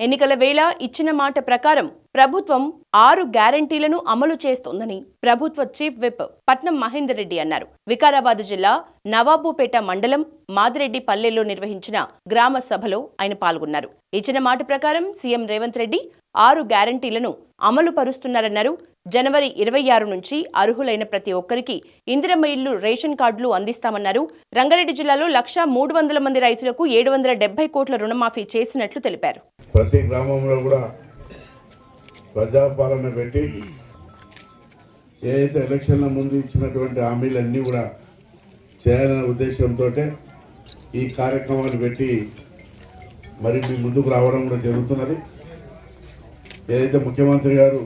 ఎన్నికల వేళ ఇచ్చిన మాట ప్రకారం ప్రభుత్వం ఆరు గ్యారంటీలను అమలు చేస్తోందని ప్రభుత్వ చీఫ్ విప్ పట్నం మహేందర్ రెడ్డి అన్నారు. వికారాబాద్ జిల్లా నవాబుపేట మండలం మాదిరెడ్డి పల్లెల్లో నిర్వహించిన గ్రామ సభలో ఆయన పాల్గొన్నారు. ఇచ్చిన మాట ప్రకారం సీఎం రేవంత్ రెడ్డి ఆరు గ్యారంటీలను అమలు పరుస్తున్నారన్నారు. జనవరి ఇరవై ఆరు నుంచి అర్హులైన ప్రతి ఒక్కరికి ఇందిరమ్మ ఇల్లు రేషన్ కార్డులు అందిస్తామన్నారు. రంగారెడ్డి జిల్లాలో లక్ష మూడు వందల మంది రైతులకు ఏడు వందల డెబ్బై కోట్ల రుణమాఫీ చేసినట్లు తెలిపారు. ప్రతి గ్రామంలో కూడా ప్రజాపాలన పెట్టి ఏదైతే ఎలక్షన్ల ముందు ఇచ్చినటువంటి హామీలన్నీ కూడా చేయాలనే ఉద్దేశంతో ఈ కార్యక్రమాన్ని పెట్టి మరి మీ ముందుకు రావడం కూడా జరుగుతున్నది. ఏదైతే ముఖ్యమంత్రి గారు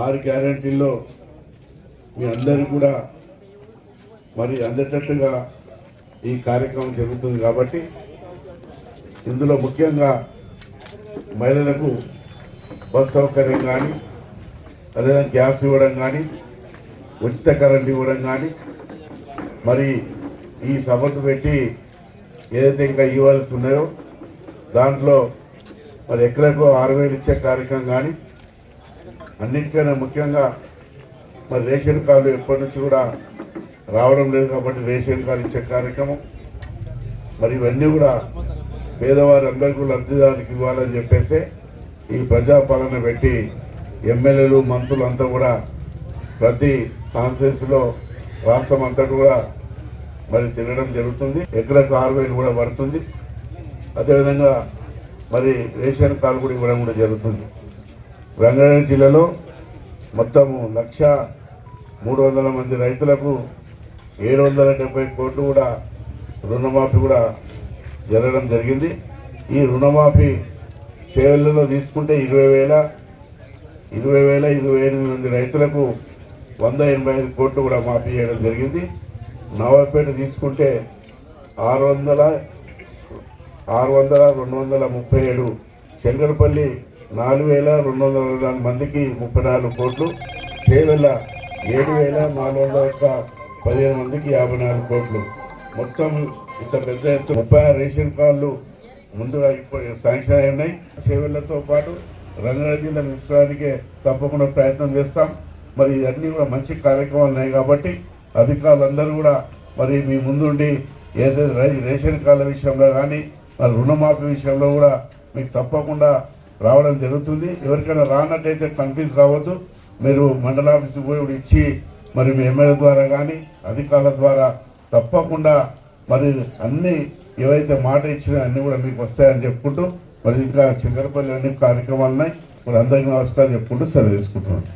ఆరు గ్యారంటీల్లో మీ అందరికీ కూడా మరి అందేటట్టుగా ఈ కార్యక్రమం జరుగుతుంది కాబట్టి ఇందులో ముఖ్యంగా మహిళలకు బస్ సౌకర్యం కానీ అదేవిధంగా గ్యాస్ ఇవ్వడం కానీ ఉచిత కరెంట్ ఇవ్వడం కానీ మరి ఈ సభకు పెట్టి ఏదైతే ఇంకా ఇవ్వాల్సి ఉన్నాయో దాంట్లో మరి ఎకరకు ఆరు వేలు ఇచ్చే కార్యక్రమం కానీ అన్నిటికైనా ముఖ్యంగా మరి రేషన్ కార్డు ఎప్పటి నుంచి కూడా రావడం లేదు కాబట్టి రేషన్ కార్డు ఇచ్చే కార్యక్రమం. మరి ఇవన్నీ కూడా పేదవారు అందరికీ లబ్ధిదారునికి ఇవ్వాలని చెప్పేసి ఈ ప్రజాపాలన పెట్టి ఎమ్మెల్యేలు మంత్రులు అంతా కూడా ప్రతి కాన్స్టిట్యూన్సీలో రాష్ట్రం అంతా కూడా మరి తిరగడం జరుగుతుంది. ఎకరకు ఆరు వేలు కూడా పడుతుంది. అదేవిధంగా మరి రేషన్ కార్డు కూడా ఇవ్వడం కూడా జరుగుతుంది. రంగారెడ్డి జిల్లాలో మొత్తము లక్ష మూడు వందల మంది రైతులకు ఏడు వందల డెబ్బై కోట్లు కూడా రుణమాఫీ కూడా జరగడం జరిగింది. ఈ రుణమాఫీ చేవెళ్ళలో తీసుకుంటే ఇరవై వేల ఇరవై వేల ఇరవై ఎనిమిది మంది రైతులకు వంద ఎనభై ఐదు కోట్లు కూడా మాఫీ చేయడం జరిగింది. నవాపేట తీసుకుంటే ఆరు వందల ఆరు వందల రెండు వందల ముప్పై ఏడు శంకరపల్లి నాలుగు వేల రెండు వందల నాలుగు మందికి ముప్పై నాలుగు కోట్లు చేవెళ్ళ ఏడు వేల నాలుగు వందల యొక్క పదిహేను మందికి యాభై నాలుగు కోట్లు. మొత్తం ఇంత పెద్ద ఎత్తు ముప్పై ఆరు రేషన్ కార్డులు ముందుగా ఇప్పుడు శాంక్షన్ అయి ఉన్నాయి. చేవెళ్ళతో పాటు రంగారెడ్డి జిల్లా తీసుకోవడానికే తప్పకుండా ప్రయత్నం చేస్తాం. మరి ఇవన్నీ కూడా మంచి కార్యక్రమాలు ఉన్నాయి కాబట్టి అధికారులందరూ కూడా మరి మీ ముందుండి ఏదైతే రై- రేషన్ కార్డుల విషయంలో కానీ మరి రుణమాఫీ విషయంలో కూడా మీకు తప్పకుండా రావడం జరుగుతుంది. ఎవరికైనా రానట్టయితే కన్ఫ్యూజ్ కావద్దు. మీరు మండల ఆఫీస్కి పోయి ఇచ్చి మరి మీ ఎమ్మెల్యే ద్వారా కానీ అధికారుల ద్వారా తప్పకుండా మరి అన్నీ ఏవైతే మాట ఇచ్చినా అన్నీ కూడా మీకు వస్తాయని చెప్పుకుంటూ మరి ఇంకా శంకరపల్లి అన్ని కార్యక్రమాలు ఉన్నాయి మరి అందరికీ నమస్కారం చెప్పుకుంటూ సెలవు తీసుకుంటున్నాను